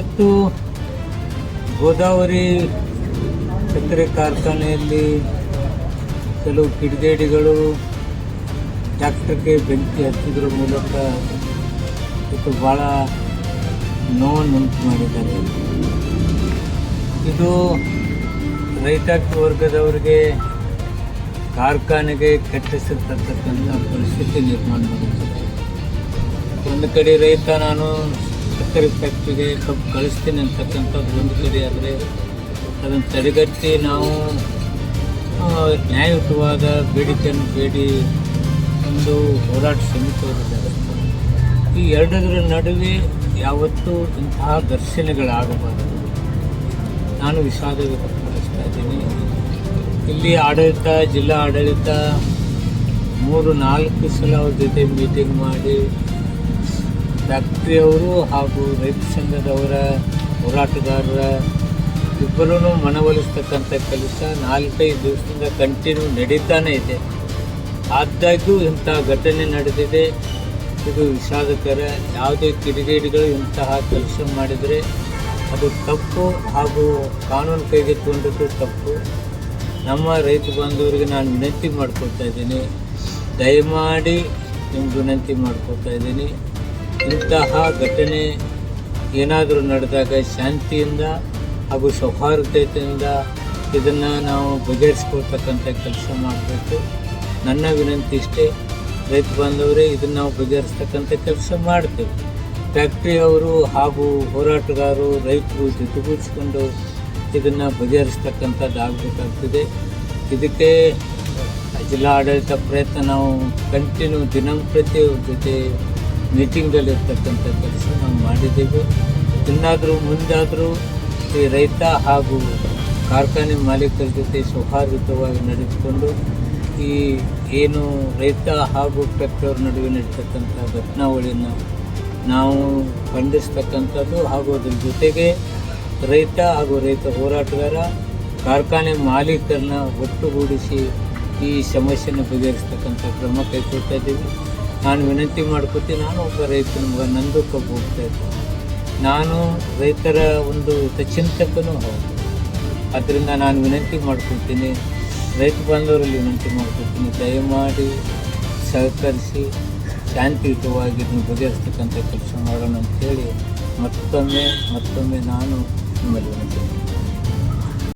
ಇವತ್ತು ಗೋದಾವರಿ ಸಕ್ಕರೆ ಕಾರ್ಖಾನೆಯಲ್ಲಿ ಕೆಲವು ಕಿಡಿಗೇಡಿಗಳು ಟ್ಯಾಕ್ಟರ್ಗೆ ಬೆಂಕಿ ಹಚ್ಚಿದ್ರ ಮೂಲಕ ಇದು ಭಾಳ ನೋವನ್ನುಂಟು ಮಾಡಿದ್ದಾರೆ. ಇದು ರೈತಾಪಿ ವರ್ಗದವರಿಗೆ ಕಾರ್ಖಾನೆಗೆ ಕೆಟ್ಟಿಸಿರ್ತಕ್ಕಂಥ ಪರಿಸ್ಥಿತಿ ನಿರ್ಮಾಣ ಮಾಡಿದೆ ಒಂದು ಕಡೆ ರೈತ ನಾನು ಸಕ್ಕರೆ ಫ್ಯಾಕ್ಟ್ರಿಗೆ ಕಬ್ಬು ಕಳಿಸ್ತೀನಿ ಅಂತಕ್ಕಂಥದ್ದು ಒಂದು ಕಡೆ ಆದರೆ ಅದನ್ನು ತಡೆಗಟ್ಟಿ ನಾವು ನ್ಯಾಯಯುತವಾದ ಬೇಡಿಕೆಯನ್ನು ಬೇಡಿ ಒಂದು ಹೋರಾಟ ಸಮಿತಿಯವರಿದ್ದಾರೆ ಈ ಎರಡರ ನಡುವೆ ಯಾವತ್ತೂ ಇಂತಹ ಘರ್ಷಣೆಗಳಾಗಬಾರದು. ನಾನು ವಿಷಾದ ವ್ಯಕ್ತಪಡಿಸ್ತಾ ಇದ್ದೀನಿ. ಇಲ್ಲಿ ಆಡಳಿತ, ಜಿಲ್ಲಾ ಆಡಳಿತ ಮೂರು ನಾಲ್ಕು ಸಲ ಅವ್ರ ಜೊತೆ ಮೀಟಿಂಗ್ ಮಾಡಿ ಫ್ಯಾಕ್ಟ್ರಿಯವರು ಹಾಗೂ ರೈತ ಸಂಘದವರ ಹೋರಾಟಗಾರರ ಇಬ್ಬರೂ ಮನವೊಲಿಸ್ತಕ್ಕಂಥ ಕೆಲಸ ನಾಲ್ಕೈದು ದಿವಸದಿಂದ ಕಂಟಿನ್ಯೂ ನಡೀತಾನೆ ಇದೆ. ಆದಾಗ್ಯೂ ಇಂಥ ಘಟನೆ ನಡೆದಿದೆ. ಇದು ವಿಷಾದಕರ ಯಾವುದೇ ಕಿಡಿಗೇಡಿಗಳು ಇಂತಹ ಕೆಲಸ ಮಾಡಿದರೆ ಅದು ತಪ್ಪು ಹಾಗೂ ಕಾನೂನು ಕೈಗೆ ತಗೊಂಡಿದ್ದು ತಪ್ಪು. ನಮ್ಮ ರೈತ ಬಾಂಧವರಿಗೆ ನಾನು ವಿನಂತಿ ಮಾಡ್ಕೊಳ್ತಾ ಇದ್ದೀನಿ. ದಯಮಾಡಿ ನಿಮ್ಗೆ ವಿನಂತಿ ಮಾಡ್ಕೊಳ್ತಾ ಇದ್ದೀನಿ. ಇಂತಹ ಘಟನೆ ಏನಾದರೂ ನಡೆದಾಗ ಶಾಂತಿಯಿಂದ ಹಾಗೂ ಸೌಹಾರ್ದತೆಯಿಂದ ಇದನ್ನು ನಾವು ಬಗೆಹರಿಸ್ಕೊಳ್ತಕ್ಕಂಥ ಕೆಲಸ ಮಾಡಬೇಕು. ನನ್ನ ವಿನಂತಿ ಇಷ್ಟೇ, ರೈತ ಬಾಂಧವರೇ, ಇದನ್ನು ನಾವು ಬಗೆಹರಿಸ್ತಕ್ಕಂಥ ಕೆಲಸ ಮಾಡ್ತೇವೆ. ಫ್ಯಾಕ್ಟ್ರಿಯವರು ಹಾಗೂ ಹೋರಾಟಗಾರರು ರೈತರು ಜೊತೆಗೂಡಿಸ್ಕೊಂಡು ಇದನ್ನು ಬಗೆಹರಿಸ್ತಕ್ಕಂಥದ್ದು ಆಗಬೇಕಾಗ್ತದೆ. ಇದಕ್ಕೆ ಜಿಲ್ಲಾ ಆಡಳಿತ ಪ್ರಯತ್ನ ನಾವು ಕಂಟಿನ್ಯೂ ದಿನಂಪ್ರತಿ ಅವ್ರ ಜೊತೆ ಮೀಟಿಂಗಲ್ಲಿ ಇರ್ತಕ್ಕಂಥ ಕೆಲಸ ನಾವು ಮಾಡಿದ್ದೇವೆ. ಇನ್ನಾದರೂ ಮುಂದಾದರೂ ಈ ರೈತ ಹಾಗೂ ಕಾರ್ಖಾನೆ ಮಾಲೀಕರ ಜೊತೆ ಸೌಹಾರ್ದಯುತವಾಗಿ ನಡೆದುಕೊಂಡು ಈ ಏನು ರೈತ ಹಾಗೂ ಟ್ರ್ಯಾಕ್ಟರ್ ನಡುವೆ ನಡೀತಕ್ಕಂಥ ಘಟನಾವಳಿಯನ್ನು ನಾವು ಖಂಡಿಸ್ತಕ್ಕಂಥದ್ದು ಹಾಗೂ ಅದ್ರ ಜೊತೆಗೆ ರೈತ ಹಾಗೂ ರೈತ ಹೋರಾಟಗಾರ, ಕಾರ್ಖಾನೆ ಮಾಲೀಕರನ್ನ ಒಟ್ಟುಗೂಡಿಸಿ ಈ ಸಮಸ್ಯೆಯನ್ನು ಬಗೆಹರಿಸ್ತಕ್ಕಂಥ ಕ್ರಮ ಕೈಗೊಳ್ತಾ ಇದ್ದೀವಿ. ನಾನು ವಿನಂತಿ ಮಾಡ್ಕೊತೀನಿ ನಾನು ಒಬ್ಬ ರೈತನ ಮಗ ನಂದು ಕಬ್ಬು ಹೋಗ್ತಾ ಇದ್ದೆ. ನಾನು ರೈತರ ಒಂದು ಹಿತಚಿಂತಕನೂ ಹೌದು. ಅದರಿಂದ ನಾನು ವಿನಂತಿ ಮಾಡ್ಕೊತೀನಿ ರೈತ ಬಾಂಧವರಲ್ಲಿ ವಿನಂತಿ ಮಾಡ್ಕೊತೀನಿ ದಯಮಾಡಿ ಸಹಕರಿಸಿ, ಶಾಂತಿಯುತವಾಗಿ ಇದನ್ನು ಬಗೆಹರಿಸ್ತಕ್ಕಂಥ ಕೆಲಸ ಮಾಡೋಣ ಅಂತೇಳಿ ಮತ್ತೊಮ್ಮೆ ಮತ್ತೊಮ್ಮೆ ನಾನು ನಿಮ್ಮಲ್ಲಿ ವಿನಂತಿ